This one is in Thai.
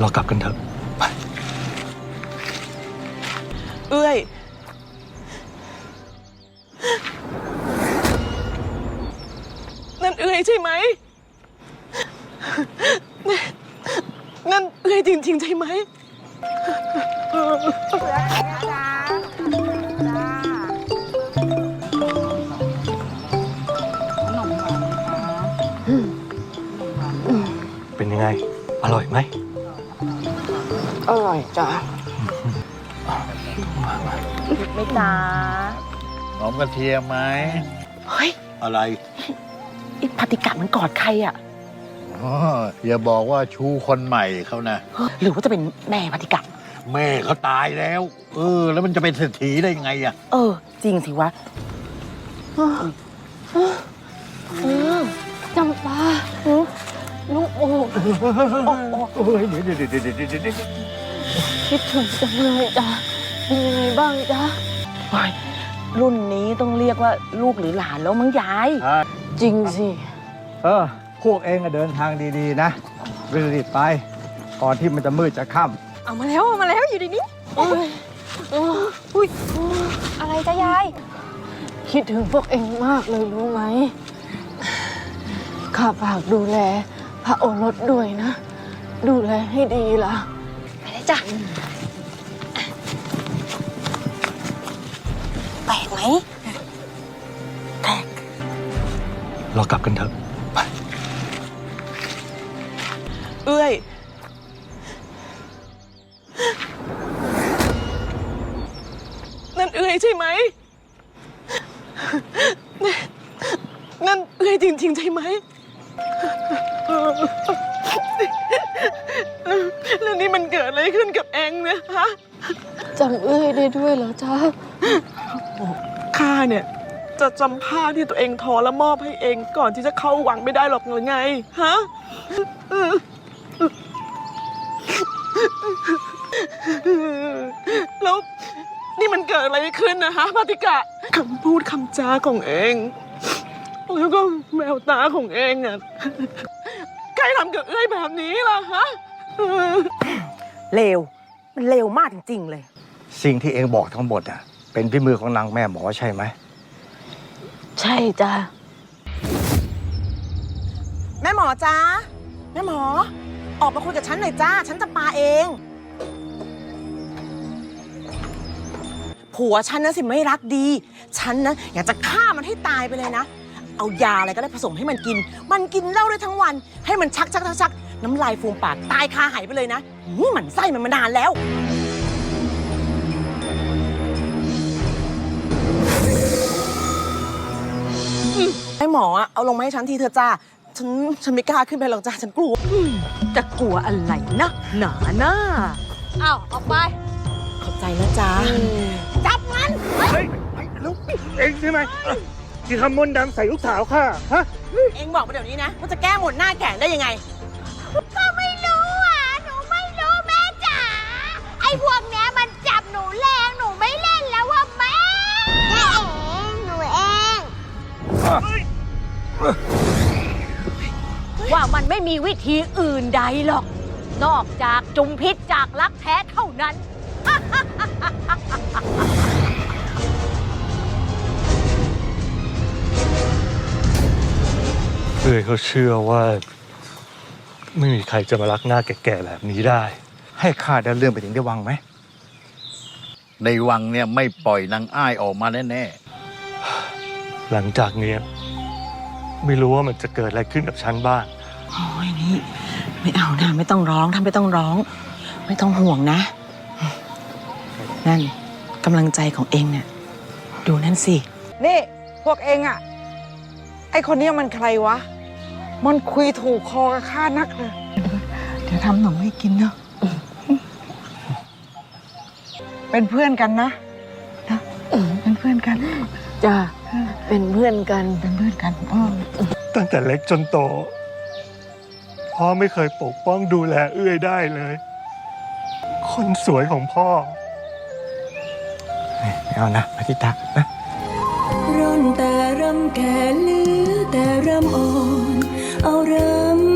เรากลับกันเถอะ ไป เอ้ย นั่นเอ้ยใช่ไหม นั่นเอ้ยจริง ๆ ใช่ไหมเป็นยังไง อร่อยไหม อร่อยจ้ะไม่จ้าหอมกระเทียมไหมเฮ้ยอะไรไอีปฏิกะมันกอดใครอะอ๋ออย่าบอกว่าชูคนใหม่เขานะ หรือว่าจะเป็นแม่ปฏิกะแม่เขาตายแล้ว เออ แล้วมันจะเป็นเศรษฐีได้ยังไงอะ เออ จริงสิวะจำปาลูกโอ้โอ้ยเดี๋ยวเดี๋ยวเดี๋ยวเดี๋ยวเดี๋ยวเดี๋ยว คิดถึงจังเลยจ้ะเป็นยังไงบ้างจ๊ะเฮ้ยรุ่นนี้ต้องเรียกว่าลูกหรือหลานแล้วมั้งยายจริงสิ เออ พวกเองอะเดินทางดีๆ นะรีบๆไป ก่อนที่มันจะมืดจะค่ำเอามาแล้วเอามาแล้วอยู่ในนี้อุ้ยอะไรจ๊ะยาย คิดถึงพวกเองมากเลยรู้ไหม ข้าฝากดูแล พระโอรสด้วยนะ ดูแลให้ดีล่ะไป เลยจ้ะแปลกไหมแปลกเรากลับกันเถอะไปเอ้ยนั่นเอ้ยใช่ไหมนั่นเอ้ยจริง ๆ ใช่ไหม แล้วนี่มันเกิดอะไรขึ้นกับเองเนี่ยฮะจำเอ้ยได้ด้วยเหรอจ๊ะข้าเนี่ย จะจำผ้าที่ตัวเองทอแล้วมอบให้เองก่อนที่จะเข้าวังไม่ได้หรอกหรือไงฮะแล้วนี่มันเกิดอะไรขึ้นนะฮะพาติกะคำพูดคำจาของเอง แล้วก็แววตาของเองอะใครทำกับเอ้ยแบบนี้ล่ะฮะ เลว มันเลวมากจริง ๆ เลย สิ่งที่เองบอกทั้งหมดอะ เป็นพี่มือของนางแม่หมอใช่ไหม ใช่จ้ะ แม่หมอจ้าแม่หมอ ออกมาคุยกับฉันหน่อยจ้า ฉันจะปาเอง ผัวฉันนะสิไม่รักดี ฉันนะอยากจะฆ่ามันให้ตายไปเลยนะ เอายาอะไรก็ได้ผสมให้มันกิน มันกินเหล้าได้ทั้งวัน ให้มันชักชักชักชัก น้ำลายฟูมปากตายคาหายไปเลยนะหืมหมันไส้มันมานานแล้วให้หมออะเอาลงมาให้ฉันทีเถอะจ้า ฉันฉันไม่กล้าขึ้นไปหรอกจ้าฉันกลัว จะกลัวอะไรนะหนาหน้า อ้าวออกไป ขอบใจนะจ้าจับมันเองใช่ไหมที่ทำมนต์ดำใส่ลูกสาวข้าฮะ เองบอกมาเดี๋ยวนี้นะว่าจะแก้หมดหน้าแก่ได้ยังไง ก็ไม่รู้อะ หนูไม่รู้แม่จ๋า ไอ้พวกเนี้ยมันจับหนูแรง หนูไม่เล่นแล้วว่าแม่แม่เอง หนูเอง ว่ามันไม่มีวิธีอื่นใดหรอก นอกจากจุมพิษจากรักแท้เท่านั้นเอ้ยเขาเชื่อว่า ไม่มีใครจะมารักหน้าแก่ๆแบบนี้ได้ ให้ข้าได้เรื่องไปถึงได้วังไหม ในวังเนี่ยไม่ปล่อยนางอ้ายออกมาแน่หลังจากเนี้ยไม่รู้ว่ามันจะเกิดอะไรขึ้นกับฉันบ้าง โอ้ยนี่ไม่เอานะไม่ต้องร้องท่านไม่ต้องร้อง ไม่ต้องห่วงนะ นั่นกำลังใจของเองเนี่ยดูนั่นสิ นี่ พวกเองอะไอคนเนี้ยมันใครวะ มันคุยถูกคอกับข้านักเลย เดี๋ยวทำหนมให้กินเนาะ เป็นเพื่อนกันนะเป็นเพื่อนกัน จ้ะเป็นเพื่อนกัน เป็นเพื่อนกันอ้อตั้งแต่เล็กจนโต พ่อไม่เคยปกป้องดูแลเอื้อยได้เลย คนสวยของพ่อไม่เอานะอาทิตานะร่อนแต่รำแก่เหลือแต่รำอ่อน เอารำม